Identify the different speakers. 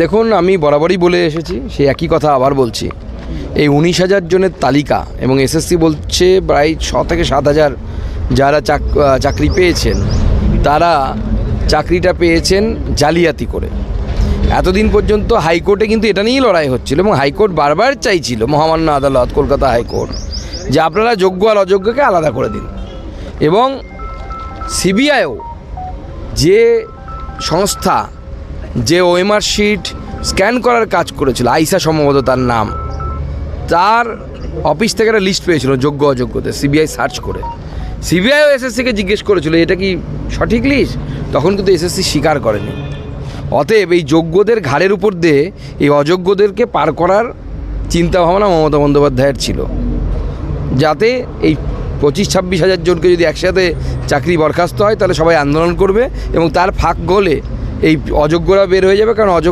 Speaker 1: দেখুন, আমি বরাবরই বলে এসেছি, সেই একই কথা আবার বলছি। এই উনিশ হাজার জনের তালিকা এবং এসএসসি বলছে প্রায় ছ থেকে সাত হাজার যারা চাকরি পেয়েছেন, তারা চাকরিটা পেয়েছেন জালিয়াতি করে। এতদিন পর্যন্ত হাইকোর্টে কিন্তু এটা নিয়েই লড়াই হচ্ছিল এবং হাইকোর্ট বারবার চাইছিল মহামান্য আদালত, কলকাতা হাইকোর্ট, যে আপনারা যোগ্য আর অযোগ্যকে আলাদা করে দিন। এবং সিবিআইও যে সংস্থা যে ওএমআর শিট স্ক্যান করার কাজ করেছিল, আইসা সম্ভবত তার নাম। তার অফিস থেকে একটা লিস্ট পেয়েছিল, যোগ্য অযোগ্যদের সিবিআই সার্চ করে। সিবিআইও এসএসসিকে জিজ্ঞেস করেছিল, এটা কি সঠিক লিস্ট তখন কিন্তু এসএসসি স্বীকার করেনি। অতএব এই যোগ্যদের ঘাড়ের উপর দিয়ে এই অযোগ্যদেরকে পার করার চিন্তাভাবনা মমতা বন্দ্যোপাধ্যায়ের ছিল। যাতে এই পঁচিশ ছাব্বিশ হাজার জনকে যদি একসাথে চাকরি বরখাস্ত হয়, তাহলে সবাই আন্দোলন করবে এবং তার ফাঁক গলে এই অযোগ্যরা বের হয়ে যাবে কারণ অযোগ্য